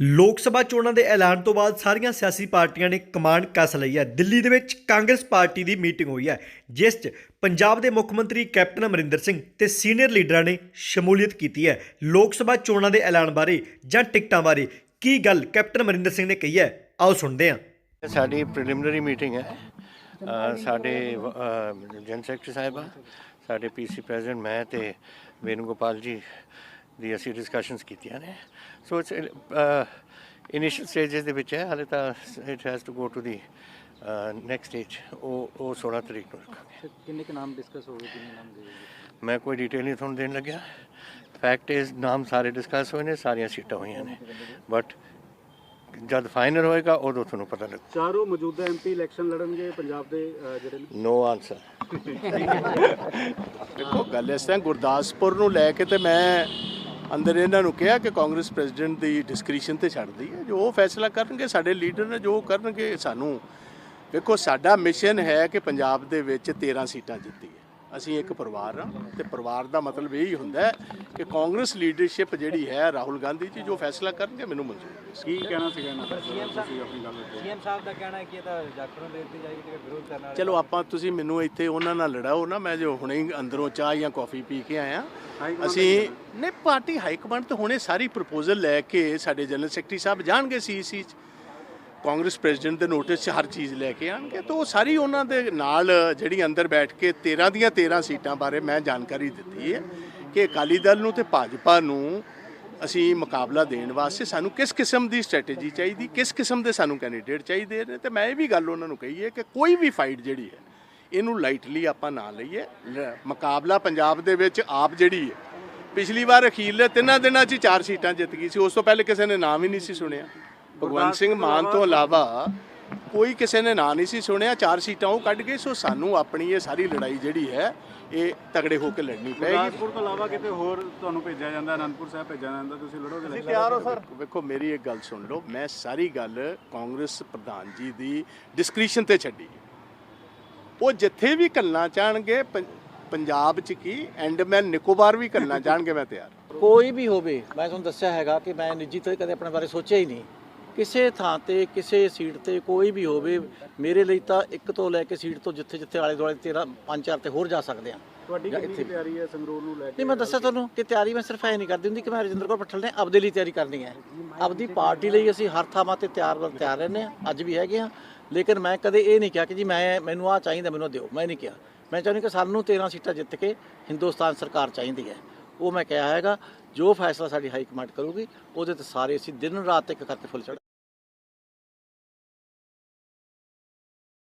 ਲੋਕ ਸਭਾ ਚੋਣਾਂ ਦੇ ਐਲਾਨ ਤੋਂ ਬਾਅਦ ਸਾਰੀਆਂ ਸਿਆਸੀ ਪਾਰਟੀਆਂ ਨੇ ਕਮਾਂਡ ਕੱਸ ਲਈ ਹੈ। ਦਿੱਲੀ ਦੇ ਵਿੱਚ ਕਾਂਗਰਸ ਪਾਰਟੀ ਦੀ ਮੀਟਿੰਗ ਹੋਈ ਹੈ, ਜਿਸ 'ਚ ਪੰਜਾਬ ਦੇ ਮੁੱਖ ਮੰਤਰੀ ਕੈਪਟਨ ਅਮਰਿੰਦਰ ਸਿੰਘ ਤੇ ਸੀਨੀਅਰ ਲੀਡਰਾਂ ਨੇ ਸ਼ਮੂਲੀਅਤ ਕੀਤੀ ਹੈ। ਲੋਕ ਸਭਾ ਚੋਣਾਂ ਦੇ ਐਲਾਨ ਬਾਰੇ ਜਾਂ ਟਿਕਟਾਂ ਬਾਰੇ ਕੀ ਗੱਲ ਕੈਪਟਨ ਅਮਰਿੰਦਰ ਸਿੰਘ ਨੇ ਕਹੀ ਹੈ, ਆਓ ਸੁਣਦੇ ਹਾਂ। ਸਾਡੀ ਪ੍ਰੀਲਿਮਿਨਰੀ ਮੀਟਿੰਗ ਹੈ। ਸਾਡੇ ਜਨ ਸੈਕਟਰੀ ਸਾਹਿਬਾ ਸਾਡੇ ਪੀਸੀ ਪ੍ਰੈਜ਼ੀਡੈਂਟ ਮੈਂ ਤੇ ਵੇਨੂ ਗੋਪਾਲ ਜੀ ਦੀ ਅਸੀਂ ਡਿਸਕਸ਼ਨਸ ਕੀਤੀਆਂ ਨੇ। ਸੋ ਇਟਸ ਇਨੀਸ਼ੀਅਲ ਸਟੇजेस ਦੇ ਵਿੱਚ ਹੈ ਹਾਲੇ ਤਾਂ it has to go to the next stage ਉਹ ਉਹ 16 ਤਰੀਕ ਨੂੰ ਰੱਖਾਂਗੇ। ਕਿੰਨੇ ਕੁ ਨਾਮ ਡਿਸਕਸ ਹੋ ਗਏ ਕਿੰਨੇ ਨਾਮ ਦੇ ਮੈਂ ਕੋਈ ਡਿਟੇਲ ਨਹੀਂ ਤੁਹਾਨੂੰ ਦੇਣ ਲੱਗਿਆ। ਫੈਕਟ ਇਜ਼ ਨਾਮ ਸਾਰੇ ਡਿਸਕਸ ਹੋਏ ਨੇ ਸਾਰੀਆਂ ਸੀਟਾਂ ਹੋਈਆਂ ਨੇ। ਬਟ ਜਦ ਫਾਈਨਲ ਹੋਏਗਾ ਉਦੋਂ ਤੁਹਾਨੂੰ ਪਤਾ ਲੱਗੂ। ਚਾਰੋਂ ਮੌਜੂਦਾ ਐਮਪੀ ਇਲੈਕਸ਼ਨ ਲੜਨਗੇ ਪੰਜਾਬ ਦੇ ਜਿਹੜੇ ਨੇ। ਨੋ ਆਨਸਰ ਦੇਖੋ ਗੱਲ ਇਸ ਤਰ੍ਹਾਂ ਗੁਰਦਾਸਪੁਰ ਨੂੰ ਲੈ ਕੇ ਤੇ ਮੈਂ ਅੰਦਰ ਇਹਨਾਂ ਨੂੰ ਕਿਹਾ ਕਿ ਕਾਂਗਰਸ ਪ੍ਰੈਜ਼ੀਡੈਂਟ ਦੀ ਡਿਸਕ੍ਰਿਸ਼ਨ ਤੇ ਛੱਡਦੀ ਹੈ। ਜੋ ਉਹ ਫੈਸਲਾ ਕਰਨਗੇ, ਸਾਡੇ ਲੀਡਰ ਨੇ ਜੋ ਕਰਨਗੇ, ਸਾਨੂੰ ਵੇਖੋ, ਸਾਡਾ ਮਿਸ਼ਨ ਹੈ ਕਿ ਪੰਜਾਬ ਦੇ ਵਿੱਚ 13 ਸੀਟਾਂ ਜਿੱਤੀਏ। ਅਸੀਂ ਇੱਕ ਪਰਿਵਾਰ ਹਾਂ ਤੇ ਪਰਿਵਾਰ ਦਾ ਮਤਲਬ ਇਹ ਹੀ ਹੁੰਦਾ ਹੈ ਕਿ ਕਾਂਗਰਸ ਲੀਡਰਸ਼ਿਪ ਜਿਹੜੀ ਹੈ ਰਾਹੁਲ ਗਾਂਧੀ ਜੀ ਜੋ ਫੈਸਲਾ ਕਰਨਗੇ ਮੈਨੂੰ ਮਨਜ਼ੂਰ ਹੈ। ਕੀ ਕਹਿਣਾ ਸੀਗਾ ਇਹਨਾਂ ਦਾ? ਤੁਸੀਂ ਆਪਣੀ ਗੱਲ ਰੱਖੋ ਸੀਐਮ ਸਾਹਿਬ ਦਾ ਕਹਿਣਾ ਹੈ ਕਿ ਇਹ ਤਾਂ ਡਾਕਟਰਾਂ ਦੇ ਦਿੱਤੀ ਜਾਏਗੀ ਤੇ ਵਿਰੋਧ ਕਰਨ ਵਾਲੇ ਚਲੋ ਆਪਾਂ ਤੁਸੀਂ ਮੈਨੂੰ ਇੱਥੇ ਉਹਨਾਂ ਨਾਲ ਲੜਾਓ ਨਾ ਮੈਂ ਜੋ ਹੁਣੇ ਅੰਦਰੋਂ ਚਾਹ ਜਾਂ ਕਾਫੀ ਪੀ ਕੇ ਆਇਆ। ਅਸੀਂ ਨੇ ਪਾਰਟੀ ਹਾਈ ਕਮਾਂਡ ਤੇ ਹੁਣੇ ਸਾਰੀ ਪ੍ਰਪੋਜ਼ਲ ਲੈ ਕੇ ਸਾਡੇ ਜਨਰਲ ਸੈਕਟਰੀ ਸਾਹਿਬ ਜਾਣਗੇ ਸੀਸੀ ਚ। ਕਾਂਗਰਸ ਪ੍ਰੈਜ਼ੀਡੈਂਟ ਦੇ ਨੋਟਿਸ 'ਚ ਹਰ ਚੀਜ਼ ਲੈ ਕੇ ਆਣਗੇ, ਤਾਂ ਉਹ ਸਾਰੀ ਉਹਨਾਂ ਦੇ ਨਾਲ ਜਿਹੜੀ ਅੰਦਰ ਬੈਠ ਕੇ 13 ਦੀਆਂ 13 ਸੀਟਾਂ ਬਾਰੇ ਮੈਂ ਜਾਣਕਾਰੀ ਦਿੱਤੀ ਹੈ ਕਿ ਅਕਾਲੀ ਦਲ ਨੂੰ ਤੇ ਭਾਜਪਾ ਨੂੰ ਅਸੀਂ ਮੁਕਾਬਲਾ ਦੇਣ ਵਾਸਤੇ ਸਾਨੂੰ ਕਿਸ ਕਿਸਮ ਦੀ ਸਟ੍ਰੈਟਜੀ ਚਾਹੀਦੀ, ਕਿਸ ਕਿਸਮ ਦੇ ਸਾਨੂੰ ਕੈਂਡੀਡੇਟ ਚਾਹੀਦੇ ਨੇ, ਤੇ ਮੈਂ ਇਹ ਵੀ ਗੱਲ ਉਹਨਾਂ ਨੂੰ ਕਹੀ ਹੈ ਕਿ ਕੋਈ ਵੀ ਫਾਈਟ ਜਿਹੜੀ ਹੈ, ਇਹਨੂੰ ਲਾਈਟਲੀ ਆਪਾਂ ਨਾ ਲਈਏ। ਮੁਕਾਬਲਾ ਪੰਜਾਬ ਦੇ ਵਿੱਚ ਆਪ ਜਿਹੜੀ ਹੈ, ਪਿਛਲੀ ਵਾਰ ਅਖੀਰਲੇ ਤਿੰਨਾਂ ਦਿਨਾਂ 'ਚ ਚਾਰ ਸੀਟਾਂ ਜਿੱਤ ਗਈ ਸੀ, ਉਸ ਤੋਂ ਪਹਿਲੇ ਕਿਸੇ ਨੇ ਨਾਮ ਹੀ ਨਹੀਂ ਸੀ ਸੁਣਿਆ। ਭਗਵੰਤ ਸਿੰਘ ਮਾਨ ਤੋਂ ਇਲਾਵਾ ਕੋਈ ਕਿਸੇ ਨੇ ਨਾਂ ਨਹੀਂ ਸੀ ਸੁਣਿਆ ਚਾਰ ਸੀਟਾਂ ਉਹ ਕੱਢ ਗਏ ਸੋ ਸਾਨੂੰ ਆਪਣੀ ਇਹ ਸਾਰੀ ਲੜਾਈ ਜਿਹੜੀ ਹੈ ਇਹ ਤਗੜੇ ਹੋ ਕੇ ਲੜਨੀ ਪਏਗੀ ਗੁਰਦਾਸਪੁਰ ਤੋਂ ਇਲਾਵਾ ਕਿਤੇ ਹੋਰ ਤੁਹਾਨੂੰ ਭੇਜਿਆ ਜਾਂਦਾ ਅਨੰਦਪੁਰ ਸਾਹਿਬ ਭੇਜਿਆ ਜਾਂਦਾ ਤੁਸੀਂ ਲੜੋਗੇ ਤੁਸੀਂ ਤਿਆਰ ਹੋ ਸਰ। ਵੇਖੋ ਮੇਰੀ ਇੱਕ ਗੱਲ ਸੁਣ ਲਓ ਮੈਂ ਸਾਰੀ ਗੱਲ ਕਾਂਗਰਸ ਪ੍ਰਧਾਨ ਜੀ ਦੀ ਡਿਸਕ੍ਰਿਸ਼ਨ ਤੇ ਛੱਡੀ। ਉਹ ਜਿੱਥੇ ਵੀ ਕੱਲਣਾ ਚਾਹਣਗੇ ਪੰਜਾਬ 'ਚ ਕੀ ਐਂਡਮੈਨ ਨਿਕੋਬਾਰ ਵੀ ਕੱਲਣਾ ਚਾਹਣਗੇ ਮੈਂ ਤਿਆਰ। ਕੋਈ ਵੀ ਹੋਵੇ ਮੈਂ ਤੁਹਾਨੂੰ ਦੱਸਿਆ ਹੈਗਾ ਕਿ ਮੈਂ ਨਿੱਜੀ ਤੌਰ ਤੇ ਕਦੇ ਆਪਣੇ ਬਾਰੇ ਸੋਚਿਆ ਹੀ ਨਹੀਂ। ਕਿਸੇ ਥਾਂ ਤੇ ਕਿਸੇ ਸੀਟ ਤੇ ਕੋਈ ਵੀ ਹੋਵੇ ਮੇਰੇ ਲਈ ਤਾਂ ਇੱਕ ਤੋਂ ਲੈ ਕੇ ਸੀਟ ਤੋਂ ਜਿੱਥੇ ਜਿੱਥੇ ਆਲੇ ਦੁਆਲੇ 13 ਪੰਜ ਚਾਰ ਤੇ ਹੋਰ ਜਾ ਸਕਦੇ ਆ। ਤੁਹਾਡੀ ਕਿੰਨੀ। ਤਿਆਰੀ ਹੈ ਸੰਗਰੂਰ ਨੂੰ ਲੈ ਕੇ? ਨਹੀਂ ਮੈਂ ਦੱਸਿਆ ਤੁਹਾਨੂੰ ਕਿ ਤਿਆਰੀ ਮੈਂ ਸਿਰਫ ਐ ਨਹੀਂ ਕਰਦੀ ਹੁੰਦੀ ਕਿ ਮੈਂ ਰਜਿੰਦਰ ਕੌਰ ਪੱਠਲ ਨੇ ਆਪਦੇ ਲਈ ਤਿਆਰੀ ਕਰਨੀ ਹੈ। ਆਪਦੀ ਪਾਰਟੀ ਲਈ ਅਸੀਂ ਹਰ ਥਾਵਾਂ ਤੇ ਤਿਆਰ ਬਰ ਤਿਆਰ ਰਹਿੰਦੇ ਆ ਅੱਜ ਵੀ ਹੈਗੇ ਆ ਲੇਕਿਨ ਮੈਂ ਕਦੇ ਇਹ ਨਹੀਂ ਕਿਹਾ ਕਿ ਜੀ ਮੈਂ ਮੈਨੂੰ ਆ ਚਾਹੀਦਾ ਮੈਨੂੰ ਦਿਓ ਮੈਂ ਨਹੀਂ ਕਿਹਾ। ਮੈਂ ਚਾਹੁੰਦੀ ਕਿ ਸਾਨੂੰ 13 ਸੀਟਾਂ ਜਿੱਤ ਕੇ ਹਿੰਦੁਸਤਾਨ ਸਰਕਾਰ ਚਾਹੀਦੀ ਹੈ। ਉਹ ਮੈਂ ਕਿਹਾ ਹੈਗਾ ਜੋ ਫੈਸਲਾ ਸਾਡੀ ਹਾਈ ਕਮਾਂਡ ਕਰੂਗੀ ਉਹਦੇ ਤੇ ਸਾਰੇ ਅਸੀਂ ਦਿਨ ਰਾਤ ਇੱਕ ਕਰਕੇ ਫੁੱਲ ਚੜ੍ਹ